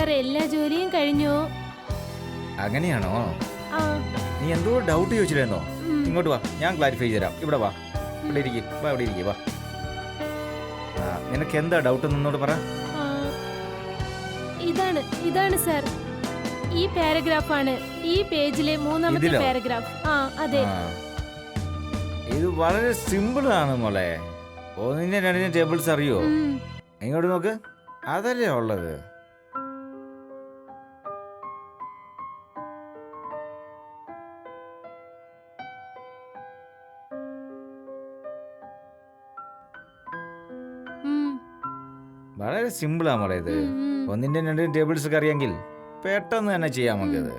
Sir എല്ലാ ജോലിയും കഴിഞ്ഞു. അങ്ങനെയാണോ? ആ. നീ എന്തോ ഡൗട്ട് ചോദിച്ചില്ലായിരുന്നോ ഇങ്ങോട്ട് വാ ഞാൻ ക്ലാരിഫൈ ചെയ്തരാം ഇവിടെ വാ. ഇവിടെ ഇരിക്കും. വാ ഇവിടെ ഇരിക്കും. വാ. ആ, നിനക്ക് എന്താ ഡൗട്ട് എന്നോട് പറ. ആ, ഇതാണ് ഇതാണ് സർ ഈ പാരഗ്രാഫാണ് ഈ പേജിലെ മൂന്നാമത്തെ ഇതിലോ? പാരഗ്രാഫ് ആ അതെ. ആ. ഇത് വളരെ സിമ്പിൾ ആണ് മോളെ. ഒന്നിനെ രണ്ടിനെ ടേബിൾസ് അറിയോ? ഉം. ഇങ്ങോട്ട് നോക്ക്. അതല്ലേ ഉള്ളത്. വളരെ സിമ്പിളാ മോളെ ഇത്. ഒന്നിന്റെ രണ്ട് ടേബിൾസ് ഒക്കെ അറിയാമെങ്കിൽ പെട്ടെന്ന് തന്നെ ചെയ്യാം നമുക്കിത്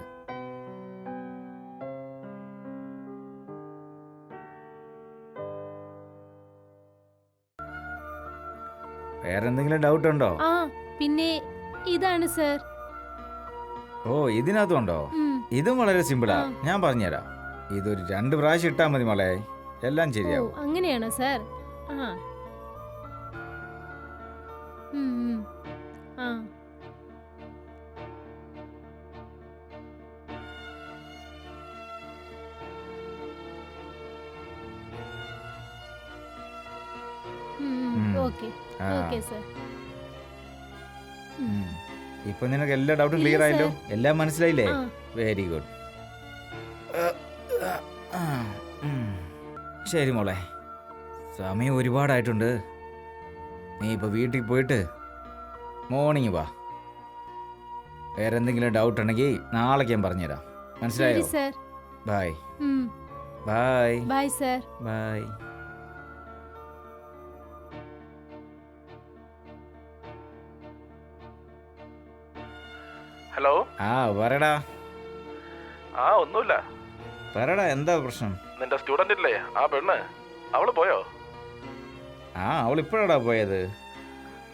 വേറെ എന്തെങ്കിലും ഡൗട്ട് ഉണ്ടോ? ആ പിന്നെ ഇതാണ് സർ ഓ ഇതിനകത്തുണ്ടോ. ഇതും വളരെ സിമ്പിളാ. ഞാൻ പറഞ്ഞുതരാം. ഇതൊരു രണ്ട് പ്രാവശ്യം ഇട്ടാ മതി മോളെ. എല്ലാം ശരിയാവും. അങ്ങനെയാണോ സർ ആ. ആ. ഇപ്പൊ നിനക്ക് എല്ലാ ഡൗട്ടും ക്ലിയർ ആയല്ലോ? എല്ലാം മനസ്സിലായില്ലേ? വെരി ഗുഡ് ശരി മോളെ. സമയം ഒരുപാടായിട്ടുണ്ട്. നീ ഇപ്പോൾ വീട്ടിൽ പോയിട്ട് മോർണിംഗ് വാ. വേറെ എന്തെങ്കിലും ഡൗട്ട് ഉണ്ടെങ്കിൽ നാളേക്ക് ഞാൻ പറഞ്ഞുതരാം. മനസ്സിലായോ? Sir bye. Bye bye sir bye hello ആ പറയടാ. ആ ഒന്നുമില്ല. പറയടാ എന്താ പ്രശ്നം? നിന്റെ സ്റ്റുഡന്റ് ഇല്ലേ? ആ പെണ്ണ്. അവൾ പോയോ? ആ അവൾ ഇപ്പോഴാടാ പോയത്?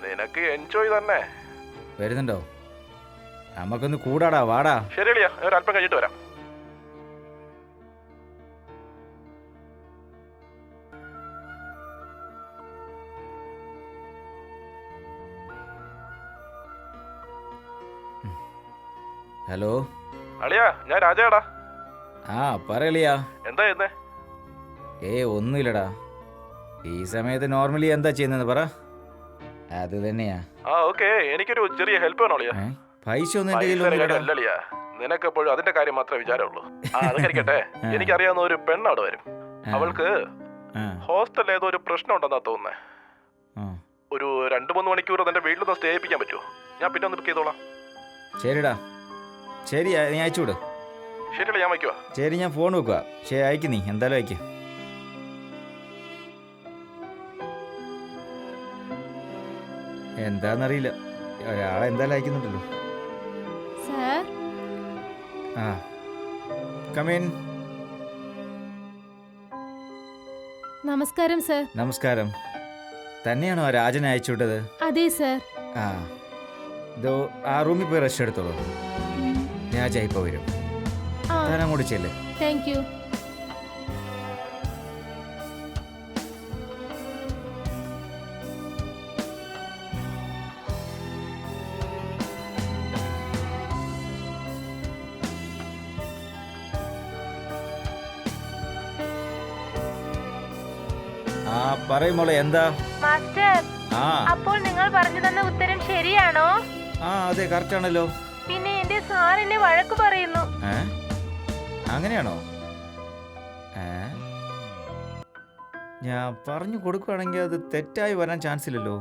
നിനക്ക് എൻജോയ് തന്നെ. വരുന്നുണ്ടോ? നമുക്കൊന്ന് കൂടാടാ വാടാ. ശരി അളിയാ ഞാൻ ഒരല്പം കഴിഞ്ഞിട്ട് വരാം. ഹലോ? അളിയാ ഞാൻ രാജാടാ ആ പറയളിയാ എന്താ ചെയ്യുന്നേ? ഏ ഒന്നുമില്ലടാ. ഈ സമയത്ത് നോർമലി എന്താ ചെയ്യുന്നത് പറ. അത് തന്നെയാ. ആ ഓക്കെ എനിക്കൊരു ചെറിയ ഹെൽപ്പ് വേണോളിയാ പൈസ ഒന്നും എന്റെ പൈസയുടെ നിനക്ക് നിനക്കെപ്പോഴും അതിന്റെ കാര്യം മാത്രമേ വിചാരമുള്ളൂ. ആ അത്. എനിക്കറിയാവുന്ന ഒരു പെണ്ണ് അവിടെ വരും അവൾക്ക് ഹോസ്റ്റലിൽ ഏതോ ഒരു പ്രശ്നം ഉണ്ടെന്നാ തോന്നുന്നേ. ഒരു രണ്ട് മൂന്ന് മണിക്കൂർ നിന്റെ വീട്ടിൽ സ്റ്റേ ചെയ്യിപ്പിക്കാൻ പറ്റുമോ? ഞാൻ പിന്നെ ഒന്ന് ബുക്ക് ചെയ്തോളാം. ശരിടാ. ശരി നീ അയച്ചു വിട് ശരി ഞാൻ വയ്ക്കുവാ. ശരി ഞാൻ ഫോൺ വെക്കുക ശരി നീ. എന്തായാലും അയക്ക്. എന്താന്നറിയില്ല. ഒരാളെ എന്തായാലും അയക്കുന്നുണ്ടല്ലോ സർ? ആ. കമീൻ നമസ്കാരം സർ. നമസ്കാരം. തന്നെയാണോ രാജൻ രാജനെ അയച്ചു വിട്ടത്? അതെ സർ. ആ. ഇതോ ആ റൂമിൽ പോയി റെസ്റ്റ് എടുത്തോളൂ. രാജ ഇപ്പോൾ വരും താൻ അങ്ങോട്ട് ചെല്ലേ. Thank you. പറയും മോളെ എന്താ? മാസ്റ്റർ ആ. അപ്പോൾ നിങ്ങൾ പറഞ്ഞു തന്ന ഉത്തരം ശരിയാണോ? ആ അതെ കറക്റ്റ് ആണല്ലോ. പിന്നെ എന്റെ സാർ എന്നെ വഴക്ക് പറയുന്നു. ഏ? അങ്ങനെയാണോ? ഏ? ഞാൻ പറഞ്ഞു കൊടുക്കുകയാണെങ്കിൽ അത് തെറ്റായി വരാൻ ചാൻസ് ഇല്ലല്ലോ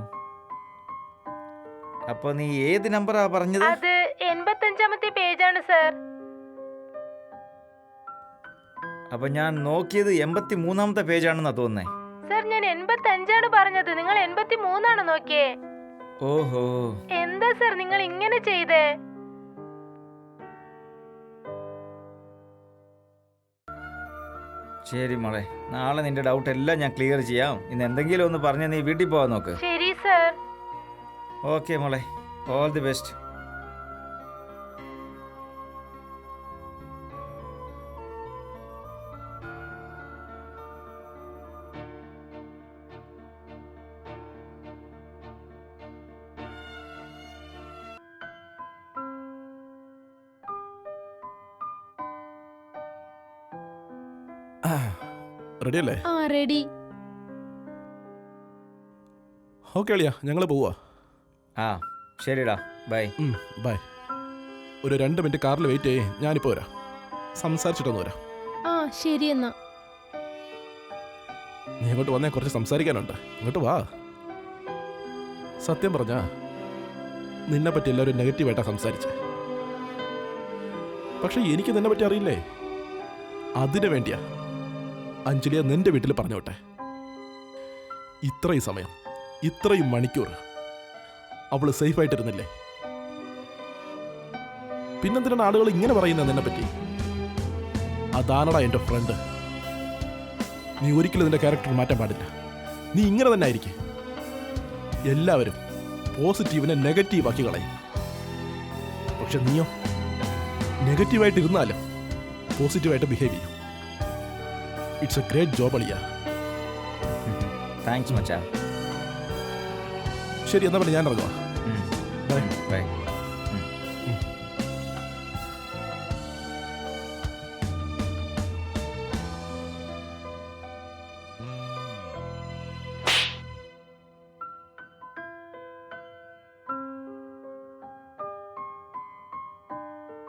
അപ്പൊ നീ ഏത് നമ്പറാ പറഞ്ഞത്? അത് എൺപത്തഞ്ചാമത്തെ പേജാണ് സർ. അപ്പൊ ഞാൻ നോക്കിയത് എൺപത്തി മൂന്നാമത്തെ പേജാണെന്നാ തോന്നുന്നേ. ഞാൻ എൺപത്തഞ്ചാണ് പറഞ്ഞത്. നിങ്ങൾ എൺപത്തി മൂന്നാണ് നോക്കിയേ. ഓഹോ. എന്താ സർ നിങ്ങൾ ഇങ്ങനെ ചെയ്തേ? ശരി മോളെ. നാളെ നിന്റെ ഡൗട്ട് എല്ലാം ഞാൻ ക്ലിയർ ചെയ്യാം. ഇന്ന് എന്തെങ്കിലും ഒന്ന് പറഞ്ഞ് നീ വീട്ടിൽ പോവാൻ നോക്ക്. ശരി സർ. ഓക്കെ മോളെ. ഓൾ ദി ബെസ്റ്റ് റെഡി അല്ലേ ആ റെഡി. ഓക്കെ അളിയാ ഞങ്ങൾ പോവാ. ആ ശരിടാ ബൈ. ബൈ. ഒരു രണ്ട് മിനിറ്റ് കാറിൽ വെയിറ്റ് ചെയ്യേ ഞാനിപ്പോൾ വരാം. സംസാരിച്ചിട്ടൊന്ന് വരാം. ആ ശരി എന്നാ. നീ ഇങ്ങോട്ട് വന്നേ കുറച്ച് സംസാരിക്കാനുണ്ട്. ഇങ്ങോട്ട് വാ. സത്യം പറഞ്ഞാ നിന്നെ പറ്റി എല്ലാവരും നെഗറ്റീവായിട്ടാ സംസാരിച്ചേ. പക്ഷെ എനിക്ക് നിന്നെ പറ്റി അറിയില്ലേ? അതിനു വേണ്ടിയാ. അഞ്ജലിയെ നിന്റെ വീട്ടിൽ പറഞ്ഞോട്ടെ? ഇത്രയും സമയം ഇത്രയും മണിക്കൂർ അവൾ സേഫായിട്ടിരുന്നില്ലേ പിന്നെന്തിനാണ് ആളുകൾ ഇങ്ങനെ പറയുന്നത് നിന്നെ പറ്റി? അതാണടാ എന്റെ ഫ്രണ്ട് നീ ഒരിക്കലും നിന്റെ ക്യാരക്ടർ മാറ്റാൻ പാടില്ല. നീ ഇങ്ങനെ തന്നെ ആയിരിക്കും. എല്ലാവരും പോസിറ്റീവിനെ നെഗറ്റീവ് ആക്കി കളയും. പക്ഷെ നീയോ നെഗറ്റീവായിട്ട് ഇരുന്നാലും പോസിറ്റീവായിട്ട് ബിഹേവ് ചെയ്യും. ഇറ്റ്സ് എ ഗ്രേറ്റ് ജോബ് അളിയ താങ്ക്സ് മച്ചാ. ശരി എന്നാ പിന്നെ ഞാൻ ഇറങ്ങുക ബൈ